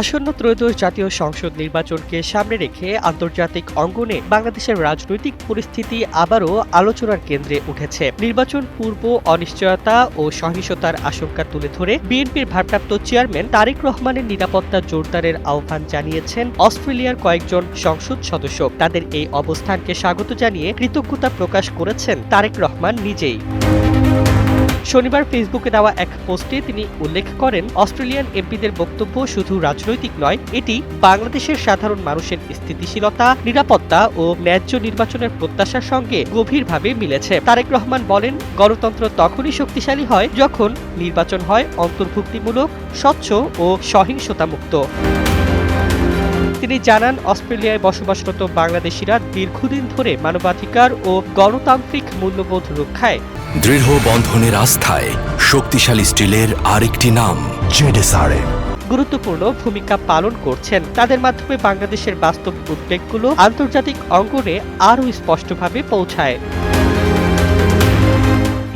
আসন্ন ত্রয়োদশ জাতীয় সংসদ নির্বাচনকে সামনে রেখে আন্তর্জাতিক অঙ্গনে বাংলাদেশের রাজনৈতিক পরিস্থিতি আবারও আলোচনার কেন্দ্রে উঠেছে। নির্বাচন পূর্ব অনিশ্চয়তা ও সহিংসতার আশঙ্কা তুলে ধরে বিএনপির ভারপ্রাপ্ত চেয়ারম্যান তারেক রহমানের নিরাপত্তা জোরদারের আহ্বান জানিয়েছেন অস্ট্রেলিয়ার কয়েকজন সংসদ সদস্য। তাদের এই অবস্থানকে স্বাগত জানিয়ে কৃতজ্ঞতা প্রকাশ করেছেন তারেক রহমান নিজেই। শনিবার ফেসবুকে দেওয়া এক পোস্টে তিনি উল্লেখ করেন, অস্ট্রেলিয়ান এমপিদের বক্তব্য শুধু রাজনৈতিক নয়, এটি বাংলাদেশের সাধারণ মানুষের স্থিতিশীলতা, নিরাপত্তা ও ন্যায্য নির্বাচনের প্রত্যাশার সঙ্গে গভীরভাবে মিলেছে। তারেক রহমান বলেন, গণতন্ত্র তখনই শক্তিশালী হয় যখন নির্বাচন হয় অন্তর্ভুক্তিমূলক, স্বচ্ছ ও সহিংসতামুক্ত। তিনি জানান অস্ট্রেলিয়ায় বসবাসরত বাংলাদেশিরা দীর্ঘদিন ধরে মানবাধিকার ও গণতান্ত্রিক মূল্যবোধ রক্ষায় দৃঢ় বন্ধনের আস্থায় শক্তিশালী স্টিলের আরেকটি নাম জেডেসআরএম গুরুত্বপূর্ণ ভূমিকা পালন করছেন। তাদের মাধ্যমে বাংলাদেশের বাস্তব উদ্বেগগুলো আন্তর্জাতিক অঙ্গনে আরও স্পষ্টভাবে পৌঁছায়।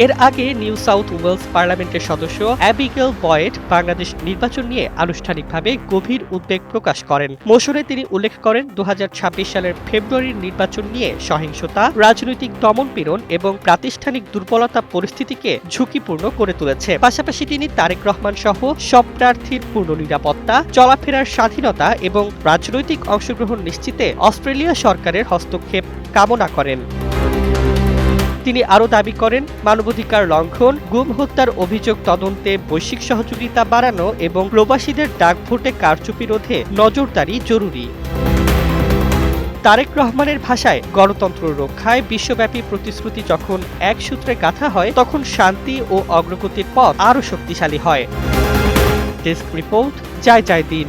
এর আগে নিউ সাউথ ওয়েলস পার্লামেন্টের সদস্য অ্যাবিগেল বয়েড বাংলাদেশ নির্বাচন নিয়ে আনুষ্ঠানিকভাবে গভীর উদ্বেগ প্রকাশ করেন। মোশনে তিনি উল্লেখ করেন দু হাজার ছাব্বিশ সালের ফেব্রুয়ারির নির্বাচন নিয়ে সহিংসতা, রাজনৈতিক দমনপীড়ন এবং প্রাতিষ্ঠানিক দুর্বলতা পরিস্থিতিকে ঝুঁকিপূর্ণ করে তুলেছে। পাশাপাশি তিনি তারেক রহমান সহ সব প্রার্থীর পূর্ণ নিরাপত্তা চলাফেরার স্বাধীনতা এবং রাজনৈতিক অংশগ্রহণ নিশ্চিতে অস্ট্রেলিয়া সরকারের হস্তক্ষেপ কামনা করেন। তিনি আরও দাবি করেন, মানবাধিকার লঙ্ঘন, গুম হত্যার অভিযোগ তদন্তে বৈশ্বিক সহযোগিতা বাড়ানো এবং প্রবাসীদের ডাকভোটে কারচুপি রোধে নজরদারি জরুরি। তারেক রহমানের ভাষায়, গণতন্ত্র রক্ষায় বিশ্বব্যাপী প্রতিশ্রুতি যখন এক সূত্রে গাঁথা হয়, তখন শান্তি ও অগ্রগতির পথ আরও শক্তিশালী হয়। ডেস্ক রিপোর্ট, জয় জয় দিন।